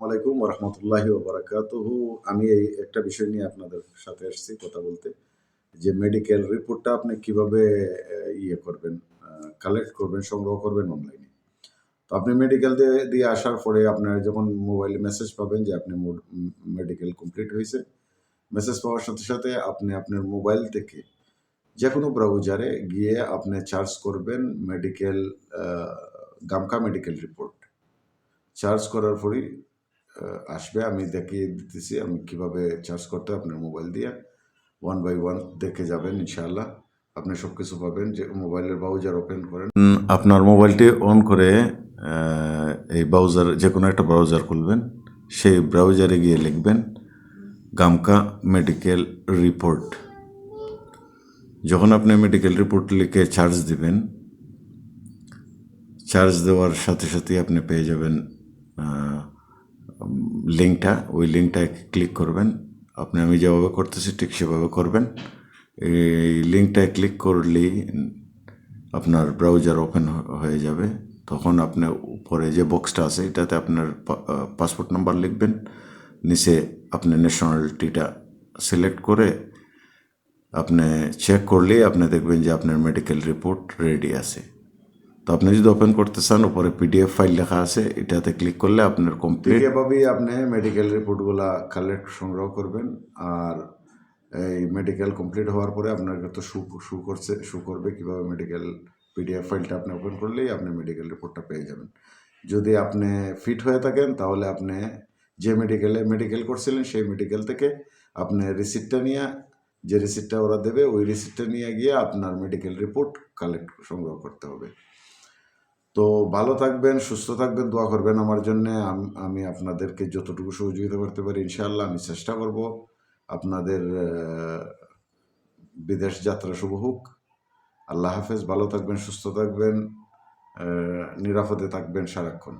আলাইকুম রহমতুল্লাহি ওবরাকাতুহু। আমি এই একটা বিষয় নিয়ে আপনাদের সাথে এসেছি কথা বলতে। যে মেডিকেল রিপোর্টটা আপনি কীভাবে ইয়ে করবেন কালেক্ট করবেন, সংগ্রহ করবেন অনলাইনে তো আপনি মেডিকেল দিয়ে আসার পরে আপনার যখন মোবাইলে মেসেজ পাবেন যে আপনি মেডিকেল কমপ্লিট হয়েছে মেসেজ পাওয়ার সাথে সাথে আপনি আপনার মোবাইল থেকে যে কোনো ব্রাউজারে গিয়ে আপনি চার্জ করবেন মেডিকেল গামকা মেডিকেল রিপোর্ট চার্জ করার পরই আসবে। আমি দেখিয়ে দিতেছি আমি কীভাবে চার্জ করতে আপনার মোবাইল দিয়ে। ওয়ান বাই ওয়ান দেখে যাবেন ইনশাআল্লাহ। আপনি সব কিছু পাবেন যে মোবাইলের ব্রাউজার ওপেন করেন। আপনার মোবাইলটি অন করে এই ব্রাউজার যে কোনো একটা ব্রাউজার খুলবেন, সেই ব্রাউজারে গিয়ে লিখবেন গামকা মেডিকেল রিপোর্ট যখন আপনি মেডিকেল রিপোর্ট লিখে চার্জ দিবেন চার্জ দেওয়ার সাথে সাথে আপনি পেয়ে যাবেন লিঙ্কটা, ওই লিঙ্কটায় ক্লিক করবেন। আপনি আমি যেভাবে করতেছি ঠিক সেভাবে করবেন। এই লিঙ্কটায় ক্লিক করলেই আপনার ব্রাউজার ওপেন হয়ে যাবে। তখন আপনি উপরে যে বক্সটা আছে, এটাতে আপনার পাসপোর্ট নাম্বার লিখবেন। নিচে আপনি ন্যাশনালিটিটা সিলেক্ট করে আপনি চেক করলেই আপনি দেখবেন যে আপনার মেডিকেল রিপোর্ট রেডি আছে। তো আপনি যদি ওপেন করতে চান, উপরে পিডিএফ ফাইল লেখা আছে, এটাতে ক্লিক করলে আপনার কমপ্লিট এভাবেই আপনি মেডিকেল রিপোর্টগুলা কালেক্ট সংগ্রহ করবেন। আর এই মেডিকেল কমপ্লিট হওয়ার পরে আপনাকে তো শু শু করছে শু করবে কীভাবে মেডিকেল পিডিএফ ফাইলটা আপনি ওপেন করলেই আপনি মেডিকেল রিপোর্টটা পেয়ে যাবেন। যদি আপনি ফিট হয়ে থাকেন, তাহলে আপনি যে মেডিকেলে মেডিকেল করছিলেন, সেই মেডিকেল থেকে আপনি রিসিপ্টটা নিয়ে, যে রিসিপ্টটা ওরা দেবে, ওই রিসিপ্টটা নিয়ে গিয়ে আপনার মেডিকেল রিপোর্ট কালেক্ট সংগ্রহ করতে হবে। তো ভালো থাকবেন, সুস্থ থাকবেন, দোয়া করবেন আমার জন্যে। আমি আপনাদেরকে যতটুকু সহযোগিতা করতে পারি ইনশাআল্লাহ আমি চেষ্টা করব আপনাদের বিদেশ যাত্রা শুভ হোক। আল্লাহ হাফেজ, ভালো থাকবেন, সুস্থ থাকবেন নিরাপদে থাকবেন সারাক্ষণ।